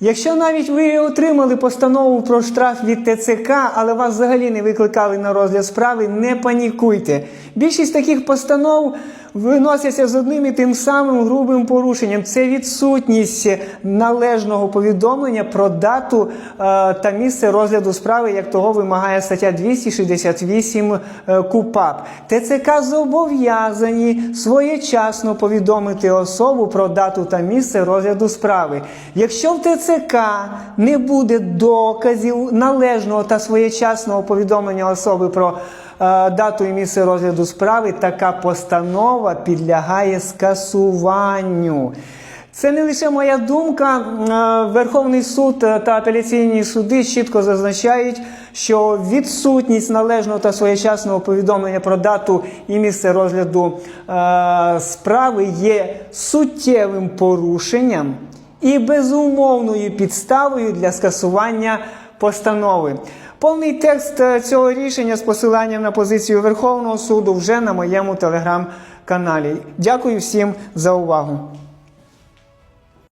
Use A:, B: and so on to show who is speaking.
A: Якщо навіть ви отримали постанову про штраф від ТЦК, але вас взагалі не викликали на розгляд справи, не панікуйте. Більшість таких постанов виносяться з одним і тим самим грубим порушенням. Це відсутність належного повідомлення про дату е, та місце розгляду справи, як того вимагає стаття 268 е, КУПАП. ТЦК зобов'язані своєчасно повідомити особу про дату та місце розгляду справи. Якщо в ТЦК не буде доказів належного та своєчасного повідомлення особи про дату і місце розгляду справи, така постанова підлягає скасуванню. Це не лише моя думка. Е, Верховний суд та апеляційні суди чітко зазначають, що відсутність належного та своєчасного повідомлення про дату і місце розгляду е, справи є суттєвим порушенням і безумовною підставою для скасування постанови. Повний текст е, цього рішення з посиланням на позицію Верховного суду вже на моєму телеграм-каналі. Дякую всім за увагу.